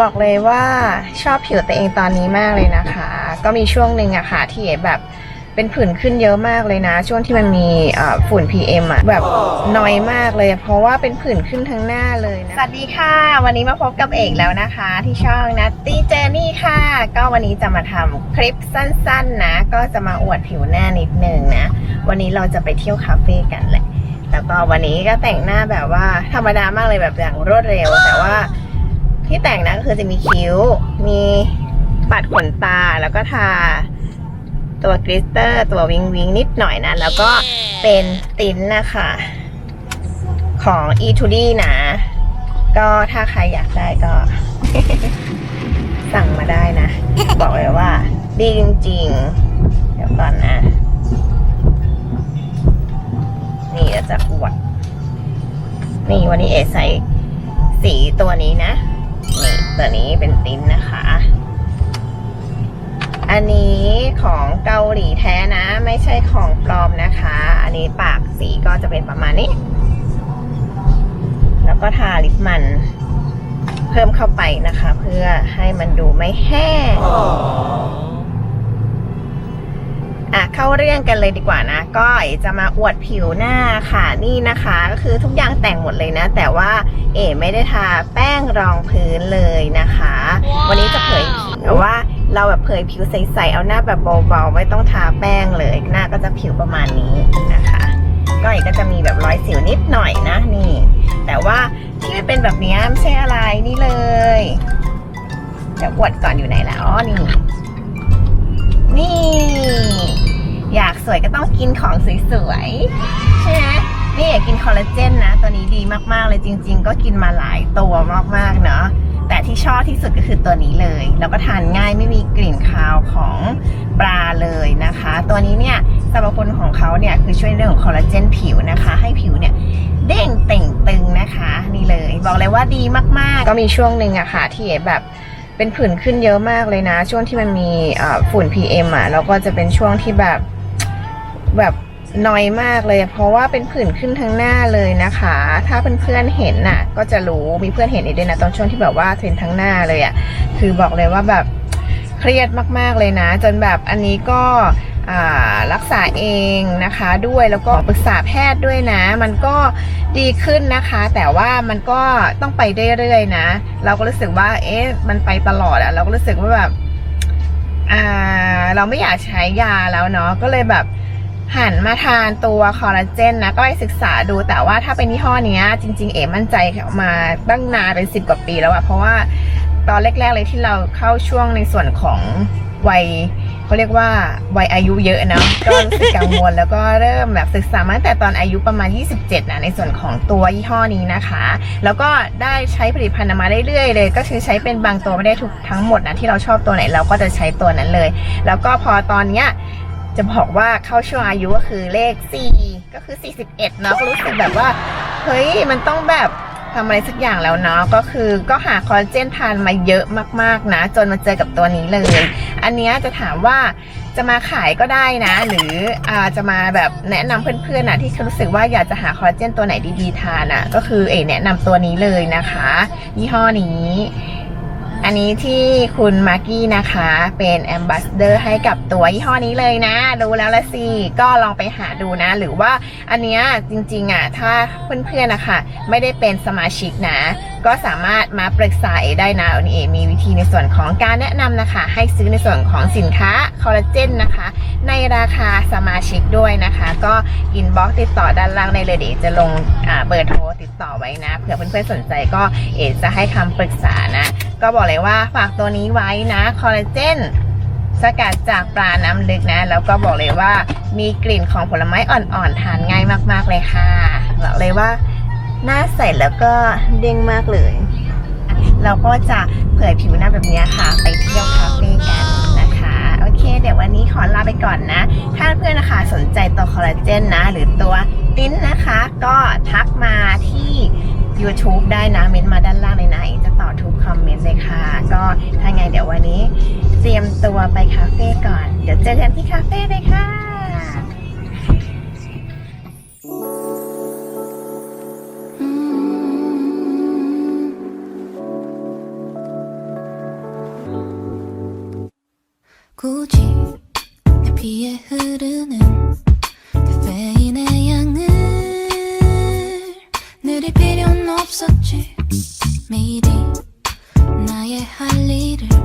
บอกเลยว่าชอบผิวตัวเองตอนนี้มากเลยนะคะ ก็มีช่วงหนึ่งอะค่ะที่เอแบบเป็นผื่นขึ้นเยอะมากเลยนะ ช่วงที่มันมีฝุ่น PM อะแบบน้อยมากเลย เพราะว่าเป็นผื่นขึ้นทั้งหน้าเลยนะ สวัสดีค่ะ วันนี้มาพบกับเอกแล้วนะคะ ที่ช่องนัตตี้เจนี่ค่ะ ก็วันนี้จะมาทำคลิปสั้นๆนะ ก็จะมาอวดผิวหน้านิดนึงนะ วันนี้เราจะไปเที่ยวคาเฟ่กันแหละ แล้วก็วันนี้ก็แต่งหน้าแบบว่าธรรมดามากเลยแบบอย่างรวดเร็วแต่ว่า ที่แต่งนะก็คือจะมีคิ้ว มีปัดขนตาแล้วก็ทา ตัวกลิสเตอร์ ตัววิงวิงนิดหน่อยนะ แล้วก็เป็นติ้นนะคะ ของ e 2 d นะ ก็ถ้าใครอยากได้ก็ สั่งมาได้นะ บอกเลยว่า ดีจริงๆ เดี๋ยวก่อนนะ นี่จะอวดนี่วันนี้เอใส่สีตัวนี้นะ นี่ตัวนี้เป็นติ้นนะคะ อันนี้ของเกาหลีแท้นะ ไม่ใช่ของปลอมนะคะ อันนี้ปากสีก็จะเป็นประมาณนี้ แล้วก็ทาลิปมันเพิ่มเข้าไปนะคะ เพื่อให้มันดูไม่แห้ง อะเข้าเรื่องกันเลยดีกว่านะ ก็จะมาอวดผิวหน้าค่ะนี่นะคะ ก็คือทุกอย่างแต่งหมดเลยนะ แต่ว่าเอ๋ไม่ได้ทาแป้งรองพื้นเลยนะคะ วันนี้จะเผยผิวแต่ว่าเราแบบเผยผิวใสๆเอาหน้าแบบเบาๆไม่ต้องทาแป้งเลยหน้าก็จะผิวประมาณนี้นะคะก็เอ๋ก็จะมีแบบรอยสิวนิดหน่อยนะนี่ แต่ว่าที่ไม่เป็นแบบนี้ไม่ใช่อะไรนี่เลยเดี๋ยวอวดก่อนอยู่ไหนแล้วอ๋อนี่ นี่ อยากสวยก็ต้องกินของสวยๆ ใช่ไหมนี่อยากกินคอลลาเจนนะ ตัวนี้ดีมากๆเลยจริง ๆ ก็กินมาหลายตัวมากๆเนาะแต่ที่ชอบที่สุดก็คือตัวนี้เลย แล้วก็ทานง่ายไม่มีกลิ่นคาวของปลาเลยนะคะ ตัวนี้เนี่ยสรรพคุณของเขาเนี่ยคือช่วยเรื่องของคอลลาเจนผิวนะคะ ให้ผิวเนี่ยเด้งเต่งตึงนะคะ นี่เลย บอกเลยว่าดีมากๆ ก็มีช่วงหนึ่งอะค่ะที่แบบเป็นผื่นขึ้นเยอะมากเลยนะ ช่วงที่มันมีฝุ่น PM อะแล้วก็จะเป็นช่วงที่แบบ แบบน้อยมากเลยเพราะว่าเป็นผื่นขึ้นทั้งหน้าเลยนะคะ ถ้าเพื่อนๆเห็นน่ะ ก็จะรู้มีเพื่อนเห็นอีกด้วยนะตอนช่วงที่แบบว่าเทรนทั้งหน้าเลยอะคือบอกเลยว่าแบบเครียดมากๆเลยนะ จนแบบอันนี้ก็รักษาเองนะคะด้วยแล้วก็ปรึกษาแพทย์ด้วยนะ มันก็ดีขึ้นนะคะ แต่ว่ามันก็ต้องไปเรื่อยๆนะ เราก็รู้สึกว่าเอ๊ะมันไปตลอดอะเราก็รู้สึกว่าแบบเราไม่อยากใช้ยาแล้วเนาะก็เลยแบบ หันมาทานตัวคอลลาเจนนะก็ไปศึกษาดูแต่ว่าถ้าเป็นยี่ห้อนี้จริง ๆ เอ๋มั่นใจมาตั้งนานเป็นสิบกว่าปีแล้วอะเพราะว่าตอนแรก ๆ เลยที่เราเข้าช่วงในส่วนของวัยเขาเรียกว่าวัยอายุเยอะนะก็รู้สึกกังวลแล้วก็เริ่มแบบศึกษามาตั้งแต่ตอนอายุประมาณ 27นะในส่วนของตัวยี่ห้อนี้นะคะ แล้วก็ได้ใช้ผลิตภัณฑ์มาเรื่อยๆเลย ก็คือใช้เป็นบางตัวไม่ได้ทุกทั้งหมดนะที่เราชอบตัวไหนเราก็จะใช้ตัวนั้นเลย แล้วก็พอตอนเนี้ย จะบอกว่าเข้าช่วงอายุก็คือเลข 4 ก็คือ 41 เนาะก็รู้สึกแบบว่า เฮ้ย มันต้องแบบทำอะไรสักอย่างแล้วเนาะก็คือก็หาคอลลาเจนทานมาเยอะมากๆนะ จนมาเจอกับตัวนี้เลย อันนี้จะถามว่าจะมาขายก็ได้นะ หรืออาจะมาแบบแนะนำเพื่อนๆนะที่รู้สึกว่าอยากจะหาคอลลาเจนตัวไหนดีๆทานอะก็คือเอ๋แนะนำตัวนี้เลยนะคะยี่ห้อนี้ อันนี้ที่คุณมากกี้นะคะ เป็นแอมบ s สเดอร์ให้กับตัวยี่ห้อนี้เลยนะรู้แล้วละสิ ก็ลองไปหาดูนะ หรือว่าอันเนี้ยจริงๆอะ ถ้าเพื่อนๆนะคะไม่ได้เป็นสมาชิกนะ ก็สามารถมาปรึกษาเอได้นะวันนี้เอมีวิธีในส่วนของการแนะนำนะคะ ให้ซื้อในส่วนของสินค้าคอลลาเจนนะคะ ในราคาสมาชิกด้วยนะคะ ก็อินบ็อกติดต่อด้านล่างได้เลยเดี๋ยวจะลงเบอร์โทรติดต่อไว้นะเผื่อเพื่อนๆสนใจก็เอจะให้คำปรึกษานะก็บอกเลยว่าฝากตัวนี้ไว้นะคอลลาเจนสกัดจากปลาน้ำลึกนะ แล้วก็บอกเลยว่ามีกลิ่นของผลไม้อ่อนๆทานง่ายมากๆเลยค่ะ บอกเลยว่าหน้าใสแล้วก็เด้งมากเลย เราก็จะเผยผิวหน้าแบบนี้ค่ะ ไปเที่ยวคาเฟ่กันนะคะ โอเค เดี๋ยววันนี้ขอลาไปก่อนนะ ถ้าเพื่อนนะคะสนใจตัวคอลลาเจนนะ หรือตัวติ้นนะคะ ก็ทักมาที่ YouTube ได้นะเม้นมาด้านล่างเลนะเอจะตอบทุกคอมเมนต์เลยค่ะ ก็ถ้าไงเดี๋ยววันนี้เตรียมตัวไปคาเฟ่ก่อน เดี๋ยวเจอกันที่คาเฟ่เลยค่ะ굳이내피에흐르는 필요는 없었지. 미리 나의 할 일을